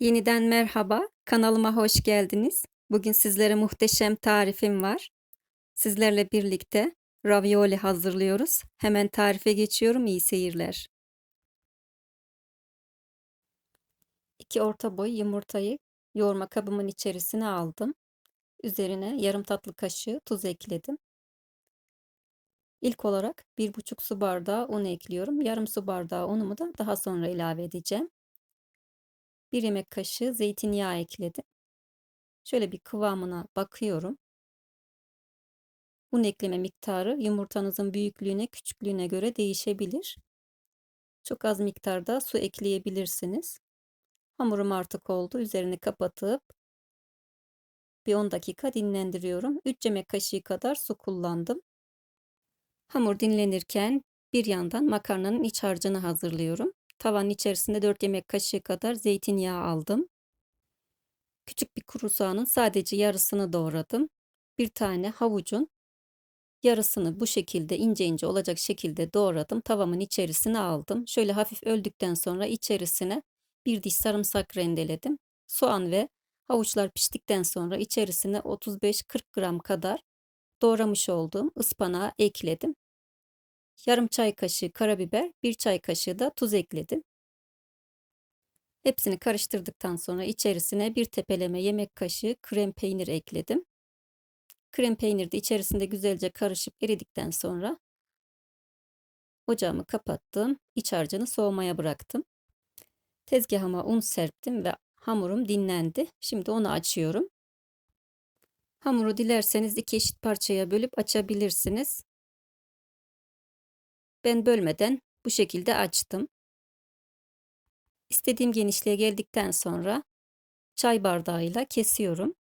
Yeniden merhaba, kanalıma hoş geldiniz. Bugün sizlere muhteşem tarifim var. Sizlerle birlikte ravioli hazırlıyoruz. Hemen tarife geçiyorum, iyi seyirler. 2 orta boy yumurtayı yoğurma kabımın içerisine aldım. Üzerine yarım tatlı kaşığı tuz ekledim. İlk olarak 1,5 su bardağı un ekliyorum. Yarım su bardağı unumu da daha sonra ilave edeceğim. 1 yemek kaşığı zeytinyağı ekledim. Şöyle bir kıvamına bakıyorum. Un ekleme miktarı yumurtanızın büyüklüğüne, küçüklüğüne göre değişebilir. Çok az miktarda su ekleyebilirsiniz. Hamurum artık oldu. Üzerini kapatıp bir 10 dakika dinlendiriyorum. 3 yemek kaşığı kadar su kullandım. Hamur dinlenirken bir yandan makarnanın iç harcını hazırlıyorum. Tavanın içerisinde 4 yemek kaşığı kadar zeytinyağı aldım. Küçük bir kuru soğanın sadece yarısını doğradım. Bir tane havucun yarısını bu şekilde ince ince olacak şekilde doğradım. Tavamın içerisine aldım. Şöyle hafif öldükten sonra içerisine bir diş sarımsak rendeledim. Soğan ve havuçlar piştikten sonra içerisine 35-40 gram kadar doğramış olduğum ıspanağı ekledim. Yarım çay kaşığı karabiber, bir çay kaşığı da tuz ekledim. Hepsini karıştırdıktan sonra içerisine bir tepeleme yemek kaşığı krem peynir ekledim. Krem peynir de içerisinde güzelce karışıp eridikten sonra ocağımı kapattım. İç harcını soğumaya bıraktım. Tezgahıma un serptim ve hamurum dinlendi. Şimdi onu açıyorum. Hamuru dilerseniz iki eşit parçaya bölüp açabilirsiniz. Ben bölmeden bu şekilde açtım. İstediğim genişliğe geldikten sonra çay bardağıyla kesiyorum.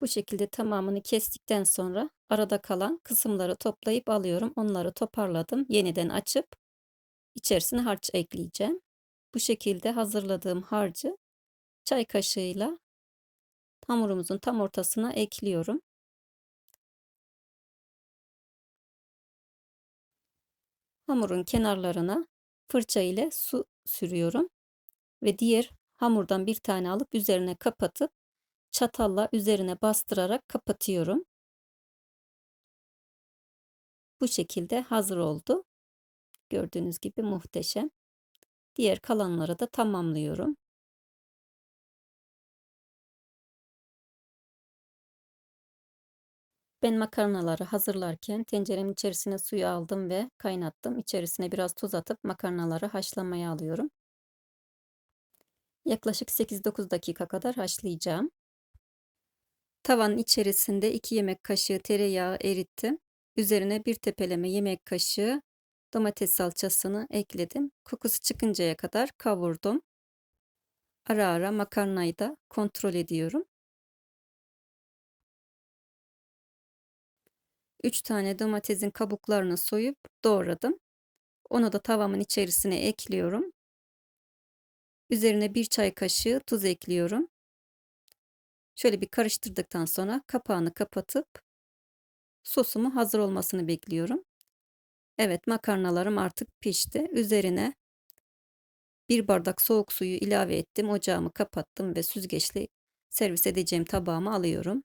Bu şekilde tamamını kestikten sonra arada kalan kısımları toplayıp alıyorum. Onları toparladım. Yeniden açıp içerisine harç ekleyeceğim. Bu şekilde hazırladığım harcı çay kaşığıyla hamurumuzun tam ortasına ekliyorum. Hamurun kenarlarına fırça ile su sürüyorum ve diğer hamurdan bir tane alıp üzerine kapatıp çatalla üzerine bastırarak kapatıyorum. Bu şekilde hazır oldu. Gördüğünüz gibi muhteşem. Diğer kalanları da tamamlıyorum. Ben makarnaları hazırlarken tenceremin içerisine suyu aldım ve kaynattım. İçerisine biraz tuz atıp makarnaları haşlamaya alıyorum. Yaklaşık 8-9 dakika kadar haşlayacağım. Tavanın içerisinde 2 yemek kaşığı tereyağı erittim. Üzerine bir tepeleme yemek kaşığı domates salçasını ekledim. Kokusu çıkıncaya kadar kavurdum. Ara ara makarnayı da kontrol ediyorum. 3 tane domatesin kabuklarını soyup doğradım. Onu da tavamın içerisine ekliyorum. Üzerine bir çay kaşığı tuz ekliyorum. Şöyle bir karıştırdıktan sonra kapağını kapatıp sosumu hazır olmasını bekliyorum. Evet makarnalarım artık pişti. Üzerine bir bardak soğuk suyu ilave ettim. Ocağımı kapattım ve süzgeçli servis edeceğim tabağıma alıyorum.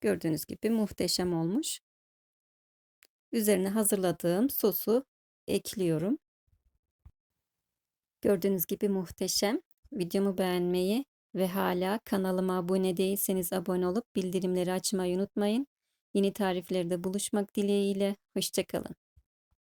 Gördüğünüz gibi muhteşem olmuş. Üzerine hazırladığım sosu ekliyorum. Gördüğünüz gibi muhteşem. Videomu beğenmeyi ve hala kanalıma abone değilseniz abone olup bildirimleri açmayı unutmayın. Yeni tariflerde buluşmak dileğiyle. Hoşçakalın.